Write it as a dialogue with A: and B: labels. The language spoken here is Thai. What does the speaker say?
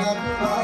A: นัก